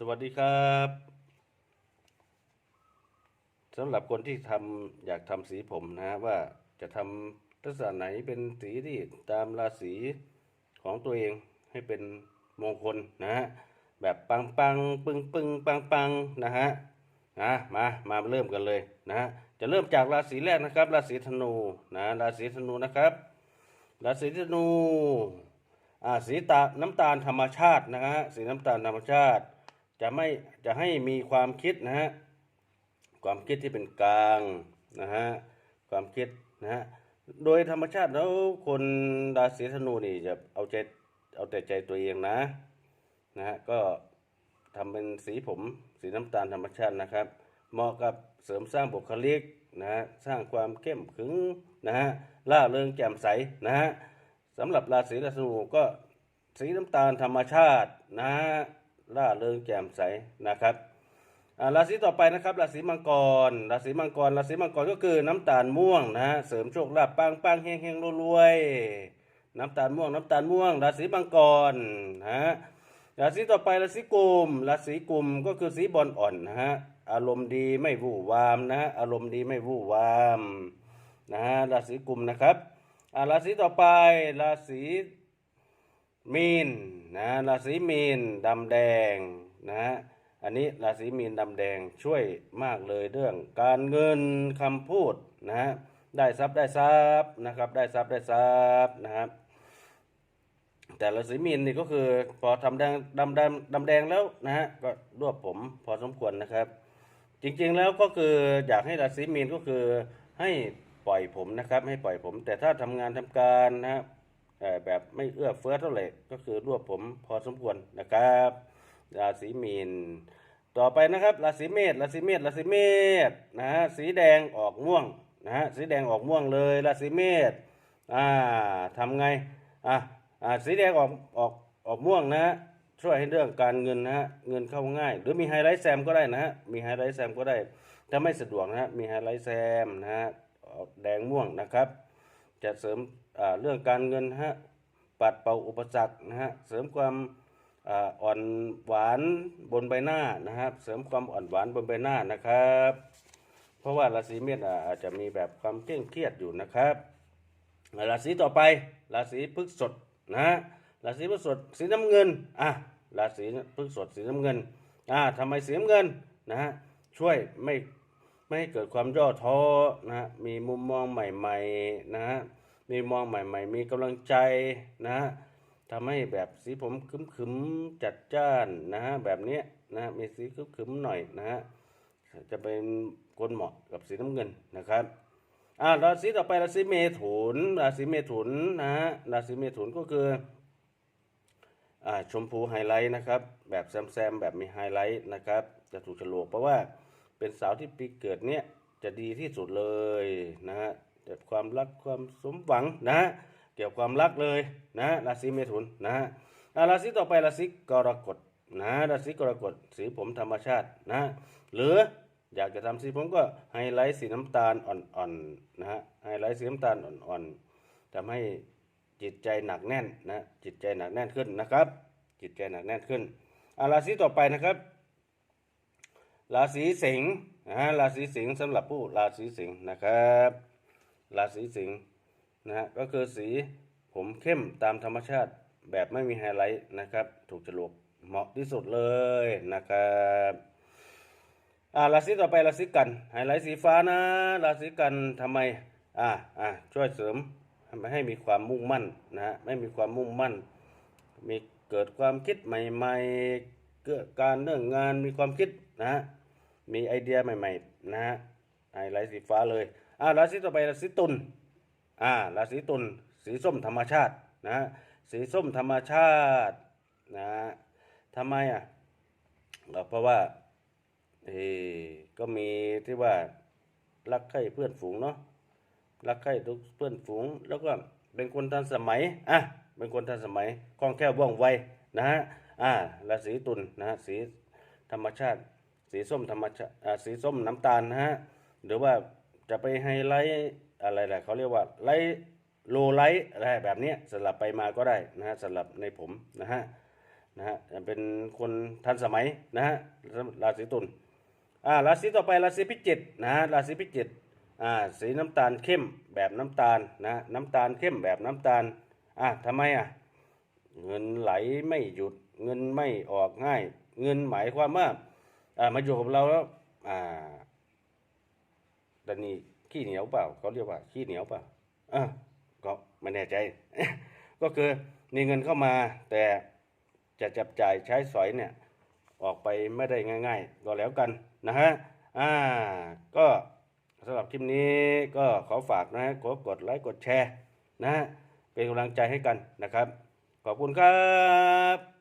สวัสดีครับสำหรับคนที่ทำอยากทำสีผมนะว่าจะทำลักษณะไหนเป็นสีที่ตามราศีของตัวเองให้เป็นมงคลนะฮะแบบปังปังปึงปึงปังปังนะฮะนะมามาเริ่มกันเลยนะฮะจะเริ่มจากราศีแรกนะครับ ราศีธนูนะราศีธนูนะครับ ราศีธนูอ่าสีตาน้ำตาลธรรมชาตินะฮะสีน้ำตาลธรรมชาติ จะไม่จะให้มีความคิดนะฮะความคิดที่เป็นกลางนะฮะความคิดนะฮะโดยธรรมชาติแล้วคนราศีธนูนี่จะเอาใจเอาแต่ใจตัวเองนะนะฮะก็ทำเป็นสีผมสีน้ำตาลธรรมชาตินะครับ เหมาะกับเสริมสร้างบุคลิกนะฮะสร้างความเข้มขึงนะฮะล่าเริงแจ่มใสนะฮะสำหรับราศีธนูก็สีน้ำตาลธรรมชาตินะฮะ ล่าเริงแจ่มใสนะครับอ่าราศีต่อไปนะครับราศีมังกรราศีมังกรราศีมังกรก็คือน้ำตาลม่วงนะฮะเสริมโชคลาภปังปังเฮงเฮงรวยๆน้ำตาลม่วงน้ำตาลม่วงราศีมังกรนะฮะราศีต่อไปราศีกุมราศีกุมก็คือสีบอลอ่อนนะฮะอารมณ์ดีไม่วู่วามนะฮะอารมณ์ดีไม่วู่วามนะฮะราศีกุมนะครับอ่าราศีต่อไปราศีมีน นะราศีมีนดำแดงนะอันนี้ราศีมีนดำแดงช่วยมากเลยเรื่อง การเงินคำพูดนะฮะได้ทรัพย์ได้ทรัพย์นะครับได้ทรัพย์ได้ทรัพย์นะครับแต่ราศีมีนนี่ก็คือพอทำแดงดำดงดำแดงแล้วนะฮะก็รวบผมพอสมควรนะครับ จริงๆแล้วก็คืออยากให้ราศีมีนก็คือให้ปล่อยผมนะครับให้ปล่อยผม แต่ถ้าทำงานทำการนะครับ แบบไม่เอื้อเฟื้อเท่าไหร่ก็คือรวบผมพอสมควรนะครับราศีมีนต่อไปนะครับราศีเมษราศีเมษราศีเมษนะฮะสีแดงออกม่วงนะฮะสีแดงออกม่วงเลยราศีเมษอ่าทำไงอะอ่าสีแดงออกออกออกม่วงนะฮะช่วยให้เรื่องการเงินนะฮะเงินเข้าง่าย หรือมีไฮไลท์แซมก็ได้นะฮะมีไฮไลท์แซมก็ได้ ถ้าไม่สะดวกนะฮะมีไฮไลท์แซมนะฮะออกแดงม่วงนะครับ จะเสริม เรื่องการเงินฮะปัดเป่าอุปสรรคนะฮะเสริมความอ่อนหวานบนใบหน้านะครับ เสริมความอ่อนหวานบนใบหน้านะครับ เพราะว่าราศีเมษอาจจะมีแบบความเคร่งเครียดอยู่นะครับราศีต่อไปราศีพฤษภนะฮะราศีพฤษภสีน้ำเงินอะราศีพฤษภสีน้ำเงินอ่าทำไมสีน้ำเงินนะฮะช่วยไม่ไม่ให้เกิดความย่อท้อนะฮะมีมุมมองใหม่ๆนะฮะ มีมองใหม่ ๆ มีกำลังใจนะฮะทำให้แบบสีผมขึมๆจัดจ้านนะฮะแบบนี้นะมีสีขึมๆหน่อยนะฮะจะเป็นคนเหมาะกับสีน้ำเงินนะครับอ่าราศีต่อไปราศีเมถุนราศีเมถุนนะฮะราศีเมถุนก็คืออ่าชมพูไฮไลท์นะครับ แบบแซมๆแบบมีไฮไลท์นะครับ จะถูกฉลกเพราะว่าเป็นสาวที่ปีเกิดเนี้ยจะดีที่สุดเลยนะฮะ เกี่ยวกับความรักความสมหวังนะฮะเกี่ยวกับความรักเลยนะราศีเมถุนนะฮะราศีต่อไปราศีกรกฎนะราศีกรกฎสีผมธรรมชาตินะหรืออยากจะทำสีผมก็ไฮไลท์สีน้ำตาลอ่อนๆนะฮะไฮไลท์สีน้ำตาลอ่อนๆทำให้จิตใจหนักแน่นนะจิตใจหนักแน่นขึ้นนะครับ จิตใจหนักแน่นขึ้นอาราศีต่อไปนะครับราศีสิงห์นะราศีสิงห์สำหรับผู้ราศีสิงห์นะครับ ราศีสิงห์นะฮะก็คือสีผมเข้มตามธรรมชาติแบบไม่มีไฮไลท์นะครับ ถูกจรวกเหมาะที่สุดเลยนะครับอ่าราศีต่อไปราศีกันไฮไลท์สีฟ้านะราศีกันทำไมอ่าอ่าช่วยเสริมไม่ให้มีความมุ่งมั่นนะฮะไม่มีความมุ่งมั่น มีเกิดความคิดใหม่ๆเกิดการเรื่องงานมีความคิดนะฮะมีไอเดียใหม่ ๆ นะฮะไฮไลท์สีฟ้าเลย อ่าราศีต่อไปราศีตุลอ่าราศีตุลสีส้มธรรมชาตินะสีส้มธรรมชาตินะทำไมอะก็เพราะว่าเออก็มีที่ว่ารักใคร่เพื่อนฝูงเนาะรักใคร่ทุกเพื่อนฝูง แล้วก็เป็นคนทันสมัยอะเป็นคนทันสมัยคล่องแคล่วว่องไวนะฮะอ่าราศีตุลนะฮะสีธรรมชาติ สีส้มธรรมชาติอ่าสีส้มน้ำตาลนะฮะหรือว่า จะไปไฮไลท์อะไรแหละเขาเรียกว่าไลท์โลไลท์อะไรแบบนี้สลับไปมาก็ได้นะฮะสลับในผมนะฮะนะฮะเป็นคนทันสมัยนะฮะราศีตุลอ่าราศีต่อไปราศีพิจิกนะฮะราศีพิจิกอ่าสีน้ำตาลเข้มแบบน้ำตาลนะน้ำตาลเข้มแบบน้ำตาลอะทำไมอะเงินไหลไม่หยุดเงินไม่ออกง่าย เงินหมายความว่าอ่ามาอยู่กับเราแล้วอ่า ดันนี่ขี้เหนียวเปล่าเขาเรียกว่าขี้เหนียวเปล่าอะก็ไม่แน่ใจ ก็คือมีเงินเข้ามา แต่จะจับจ่ายใช้สอยเนี่ย ออกไปไม่ได้ง่าย ๆ ก็แล้วกันนะฮะอ่าก็สำหรับคลิปนี้ก็ขอฝากนะขอกดไลค์กดแชร์นะฮะเป็นกำลังใจให้กันนะครับ ขอบคุณครับ